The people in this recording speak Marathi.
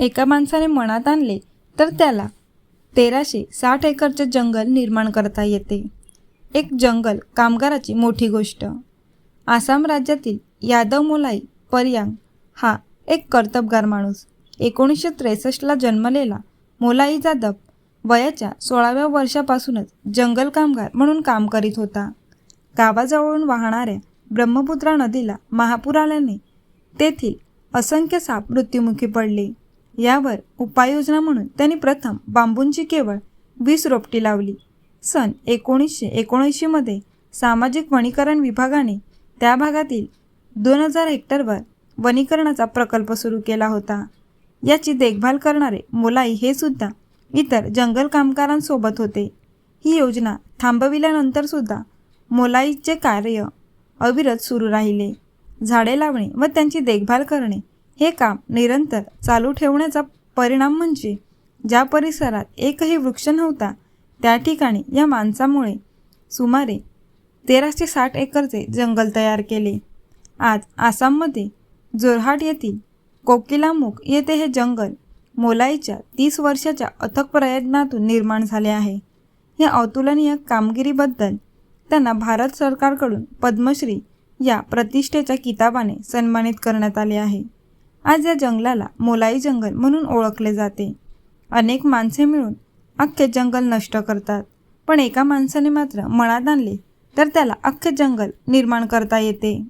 एका माणसाने मनात आणले तर त्याला तेराशे साठ एकरचे जंगल निर्माण करता येते. एक जंगल कामगाराची मोठी गोष्ट. आसाम राज्यातील यादव मोलाई पर्यांग हा एक कर्तबगार माणूस. एकोणीसशे त्रेसष्टला जन्मलेला मोलाई जाधव वयाच्या सोळाव्या वर्षापासूनच जंगल कामगार म्हणून काम करीत होता. गावाजवळून वाहणाऱ्या ब्रह्मपुत्रा नदीला महापूर आल्याने तेथील असंख्य साप मृत्युमुखी पडले. यावर उपाययोजना म्हणून त्यांनी प्रथम बांबूंची केवळ वीस रोपटी लावली. सन एकोणीसशे एकोणऐंशीमध्ये सामाजिक वनीकरण विभागाने त्या भागातील दोन हजार हेक्टरवर वनीकरणाचा प्रकल्प सुरू केला होता. याची देखभाल करणारे मोलाई हे सुद्धा इतर जंगल कामगारांसोबत होते. ही योजना थांबविल्यानंतर सुद्धा मोलाईचे कार्य अविरत सुरू राहिले. झाडे लावणे व त्यांची देखभाल करणे हे काम निरंतर चालू ठेवण्याचा परिणाम म्हणजे ज्या परिसरात एकही वृक्ष नव्हता त्या ठिकाणी या माणसामुळे सुमारे तेराशे साठ एकरचे जंगल तयार केले. आज आसाममध्ये जोरहाट येथील कोकिलामुख येथे हे जंगल मोलाईच्या तीस वर्षाच्या अथक प्रयत्नातून निर्माण झाले आहे. या अतुलनीय कामगिरीबद्दल त्यांना भारत सरकारकडून पद्मश्री या प्रतिष्ठेच्या किताबाने सन्मानित करण्यात आले आहे. आज या जंगलाला मोलाई जंगल म्हणून ओळखले जाते. अनेक माणसे मिळून अख्खे जंगल नष्ट करतात. पण एका माणसाने मात्र मनात आणले तर त्याला अख्खे जंगल निर्माण करता येते.